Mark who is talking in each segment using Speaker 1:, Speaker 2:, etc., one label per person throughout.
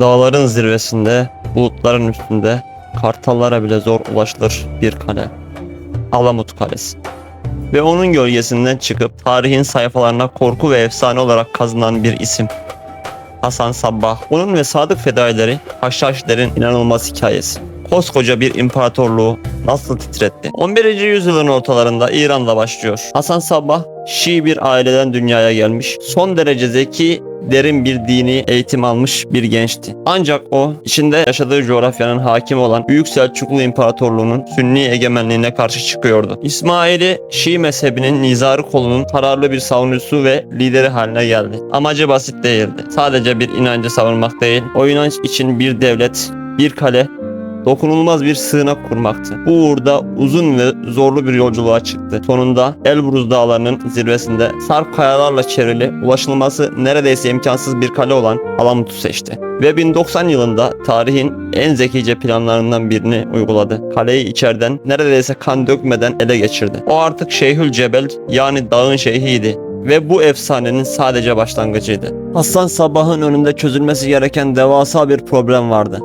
Speaker 1: Dağların zirvesinde, bulutların üstünde, kartallara bile zor ulaşılır bir kale. Alamut Kalesi. Ve onun gölgesinden çıkıp tarihin sayfalarına korku ve efsane olarak kazınan bir isim. Hasan Sabbah. Onun ve sadık fedaileri Haşhaşilerin inanılmaz hikayesi. Koskoca bir imparatorluğu nasıl titretti? 11. yüzyılın ortalarında İran'da başlıyor. Hasan Sabbah Şii bir aileden dünyaya gelmiş. Son derece zeki, derin bir dini eğitim almış bir gençti. Ancak o içinde yaşadığı coğrafyanın hakim olan Büyük Selçuklu İmparatorluğu'nun Sünni egemenliğine karşı çıkıyordu. İsmail'i Şii mezhebinin nizarı kolunun kararlı bir savunucusu ve lideri haline geldi. Amacı basit değildi. Sadece bir inancı savunmak değil, o inanç için bir devlet, bir kale dokunulmaz bir sığınak kurmaktı. Bu uğurda uzun ve zorlu bir yolculuğa çıktı. Sonunda Elbruz dağlarının zirvesinde sarp kayalarla çevrili, ulaşılması neredeyse imkansız bir kale olan Alamut'u seçti. Ve 1090 yılında tarihin en zekice planlarından birini uyguladı. Kaleyi içeriden neredeyse kan dökmeden ele geçirdi. O artık Şeyhül Cebel yani dağın şeyhiydi ve bu efsanenin sadece başlangıcıydı. Hasan Sabah'ın önünde çözülmesi gereken devasa bir problem vardı.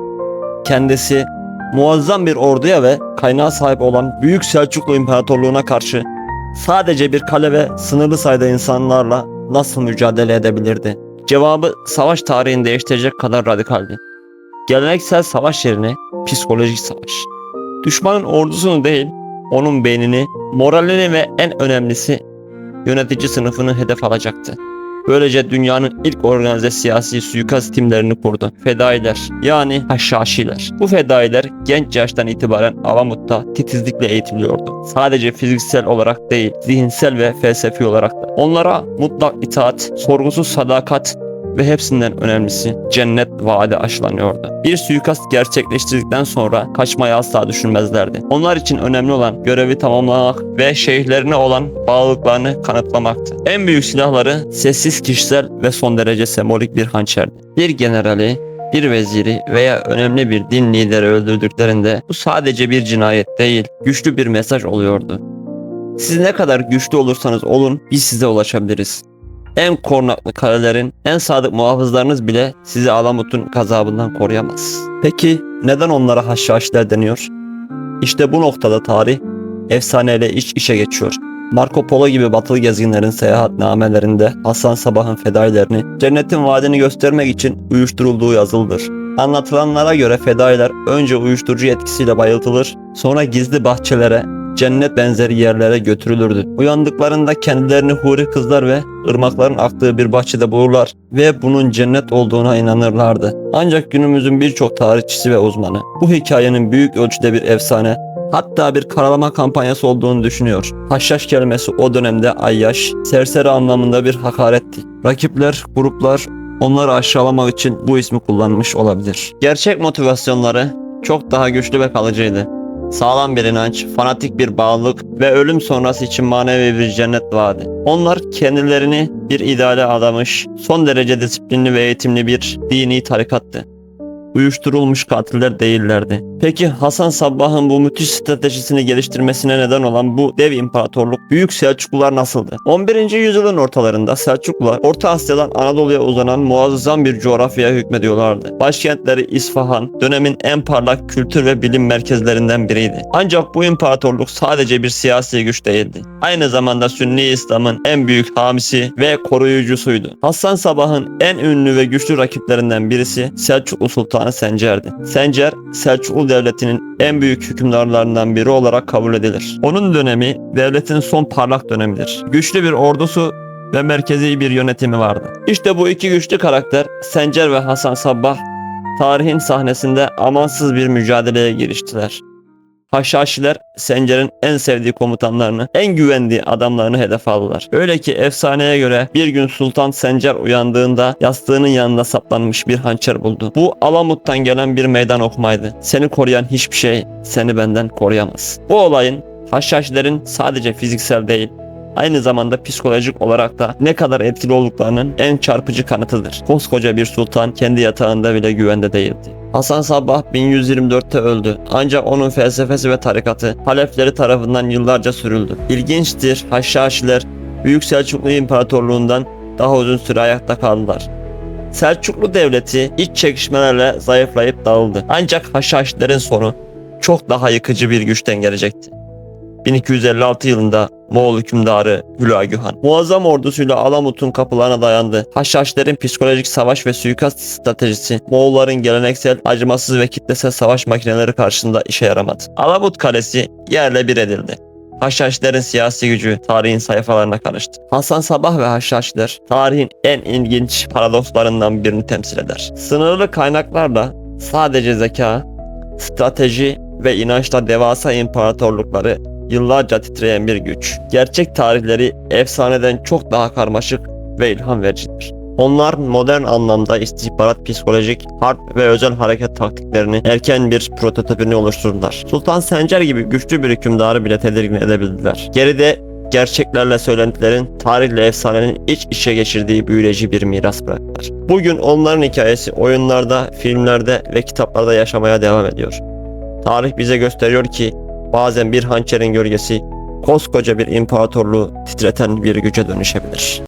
Speaker 1: Kendisi muazzam bir orduya ve kaynağa sahip olan Büyük Selçuklu İmparatorluğu'na karşı sadece bir kale ve sınırlı sayıda insanlarla nasıl mücadele edebilirdi? Cevabı savaş tarihini değiştirecek kadar radikaldi. Geleneksel savaş yerine psikolojik savaş. Düşmanın ordusunu değil, onun beynini, moralini ve en önemlisi yönetici sınıfını hedef alacaktı. Böylece dünyanın ilk organize siyasi suikast timlerini kurdu. Fedailer yani Haşhaşiler. Bu fedailer genç yaştan itibaren Alamut'ta titizlikle eğitiliyordu. Sadece fiziksel olarak değil, zihinsel ve felsefi olarak da. Onlara mutlak itaat, sorgusuz sadakat ve hepsinden önemlisi cennet vaadi aşılanıyordu. Bir suikast gerçekleştirdikten sonra kaçmayı asla düşünmezlerdi. Onlar için önemli olan görevi tamamlamak ve şeyhlerine olan bağlılıklarını kanıtlamaktı. En büyük silahları sessiz kişisel ve son derece sembolik bir hançerdi. Bir generali, bir veziri veya önemli bir din lideri öldürdüklerinde bu sadece bir cinayet değil, güçlü bir mesaj oluyordu. Siz ne kadar güçlü olursanız olun biz size ulaşabiliriz. En korunaklı kalelerin, en sadık muhafızlarınız bile sizi Alamut'un gazabından koruyamaz. Peki neden onlara haşhaşiler deniyor? İşte bu noktada tarih efsaneyle iç içe geçiyor. Marco Polo gibi batılı gezginlerin seyahatnamelerinde Hasan Sabah'ın fedailerini cennetin vaadini göstermek için uyuşturulduğu yazılıdır. Anlatılanlara göre fedailer önce uyuşturucu etkisiyle bayıltılır, sonra gizli bahçelere, cennet benzeri yerlere götürülürdü. Uyandıklarında kendilerini huri kızlar ve ırmakların aktığı bir bahçede bulurlar ve bunun cennet olduğuna inanırlardı. Ancak günümüzün birçok tarihçisi ve uzmanı bu hikayenin büyük ölçüde bir efsane hatta bir karalama kampanyası olduğunu düşünüyor. Haşhaş kelimesi o dönemde ayyaş, serseri anlamında bir hakaretti. Rakipler, gruplar onları aşağılamak için bu ismi kullanmış olabilir. Gerçek motivasyonları çok daha güçlü ve kalıcıydı. Sağlam bir inanç, fanatik bir bağlılık ve ölüm sonrası için manevi bir cennet vaadi. Onlar kendilerini bir ideale adamış, son derece disiplinli ve eğitimli bir dini tarikattı. Uyuşturulmuş katiller değillerdi. Peki Hasan Sabbah'ın bu müthiş stratejisini geliştirmesine neden olan bu dev imparatorluk Büyük Selçuklular nasıldı? 11. yüzyılın ortalarında Selçuklular Orta Asya'dan Anadolu'ya uzanan muazzam bir coğrafyaya hükmediyorlardı. Başkentleri İsfahan dönemin en parlak kültür ve bilim merkezlerinden biriydi. Ancak bu imparatorluk sadece bir siyasi güç değildi. Aynı zamanda Sünni İslam'ın en büyük hamisi ve koruyucusuydu. Hasan Sabah'ın en ünlü ve güçlü rakiplerinden birisi Selçuklu Sultanı Sencer'di. Sencer, Selçuklu Devleti'nin en büyük hükümdarlarından biri olarak kabul edilir. Onun dönemi devletin son parlak dönemidir. Güçlü bir ordusu ve merkezi bir yönetimi vardı. İşte bu iki güçlü karakter Sencer ve Hasan Sabbah tarihin sahnesinde amansız bir mücadeleye giriştiler. Haşhaşiler Sencer'in en sevdiği komutanlarını, en güvendiği adamlarını hedef aldılar. Öyle ki efsaneye göre bir gün Sultan Sencer uyandığında yastığının yanında saplanmış bir hançer buldu. Bu Alamut'tan gelen bir meydan okumaydı. Seni koruyan hiçbir şey seni benden koruyamaz. Bu olayın Haşhaşilerin sadece fiziksel değil, aynı zamanda psikolojik olarak da ne kadar etkili olduklarının en çarpıcı kanıtıdır. Koskoca bir sultan kendi yatağında bile güvende değildi. Hasan Sabbah 1124'te öldü. Ancak onun felsefesi ve tarikatı Halefleri tarafından yıllarca sürüldü. İlginçtir, Haşhaşiler Büyük Selçuklu İmparatorluğundan daha uzun süre ayakta kaldılar. Selçuklu Devleti iç çekişmelerle zayıflayıp dağıldı. Ancak Haşhaşilerin sonu çok daha yıkıcı bir güçten gelecekti. 1256 yılında Moğol hükümdarı Hülagühan muazzam ordusuyla Alamut'un kapılarına dayandı. Haşhaşlerin psikolojik savaş ve suikast stratejisi Moğolların geleneksel, acımasız ve kitlesel savaş makineleri karşısında işe yaramadı. Alamut Kalesi yerle bir edildi. Haşhaşilerin siyasi gücü tarihin sayfalarına karıştı. Hasan Sabah ve Haşhaşiler tarihin en ilginç paradokslarından birini temsil eder. Sınırlı kaynaklarla sadece zeka, strateji ve inançla devasa imparatorlukları yıllarca titreyen bir güç. Gerçek tarihleri efsaneden çok daha karmaşık ve ilham vericidir. Onlar modern anlamda istihbarat, psikolojik, harp ve özel hareket taktiklerini erken bir prototipini oluşturdular. Sultan Sencer gibi güçlü bir hükümdarı bile tedirgin edebildiler. Geride gerçeklerle söylentilerin, tarihle efsanenin iç içe geçirdiği büyüleyici bir miras bıraktılar. Bugün onların hikayesi oyunlarda, filmlerde ve kitaplarda yaşamaya devam ediyor. Tarih bize gösteriyor ki bazen bir hançerin gölgesi koskoca bir imparatorluğu titreten bir güce dönüşebilir.